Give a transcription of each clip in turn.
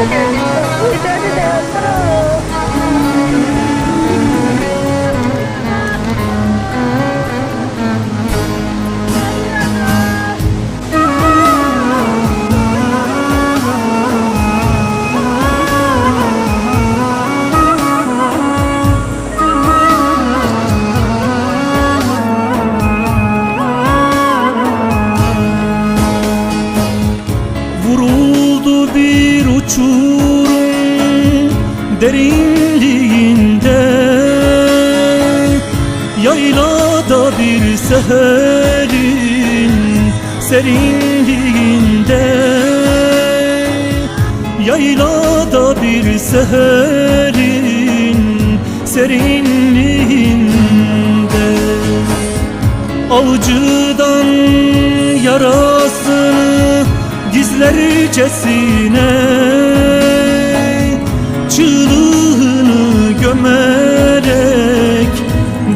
Müzik derinliğinde Yaylada bir seherin serinliğinde Yaylada bir seherin serinliğinde. Avcıdan yarasını gizlercesine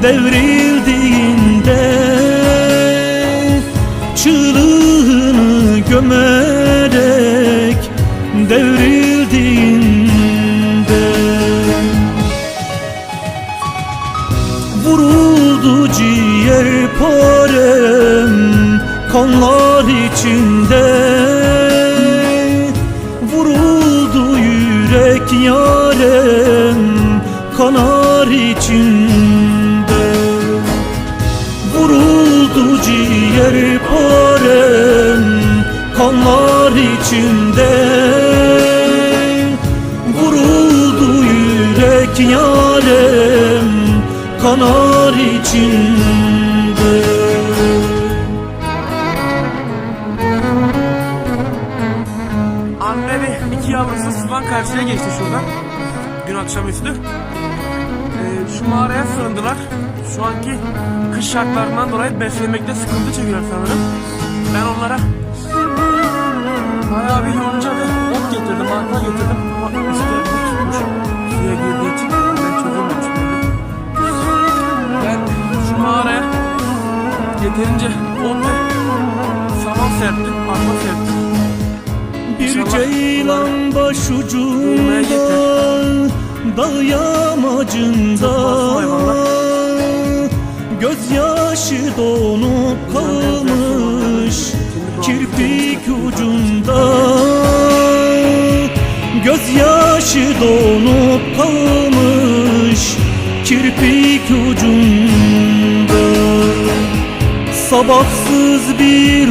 devrildiğinde Çığlığını gömerek devrildiğinde Vuruldu ciğer parem kanlar içinde. Vuruldu yürek yarem kanar içinde ciğer parem kanlar içinde Vuruldu yürek yarem kanar içinde Anne ve iki yavrusu sudan karşıya geçti şuradan. Dün akşamüstü. Ee, şu mağaraya sığındılar. Şu anki kış şartlarından dolayı beslenmekte sıkıntı çekiyorlar sanırım. Ben onlara bayağı bir yonca ve ot getirdim, mantar getirdim. Ama işte tutmuş suya girdiği için ben çözememiş bunu. Ben şu mağaraya yeterince ot ve saman serptim, arpa serptim. Bir ceylan başucunda. Dağ yamacında. Gözyaşı donup kalmış Kirpik ucunda. Gözyaşı donup kalmış Kirpik ucunda. Sabahsız bir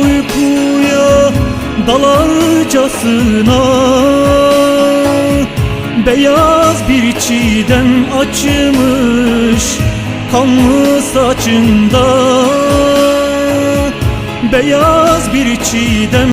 uykuya dalarcasına Beyaz bir çiğdem açmış kanlı saçında Beyaz bir çiğdem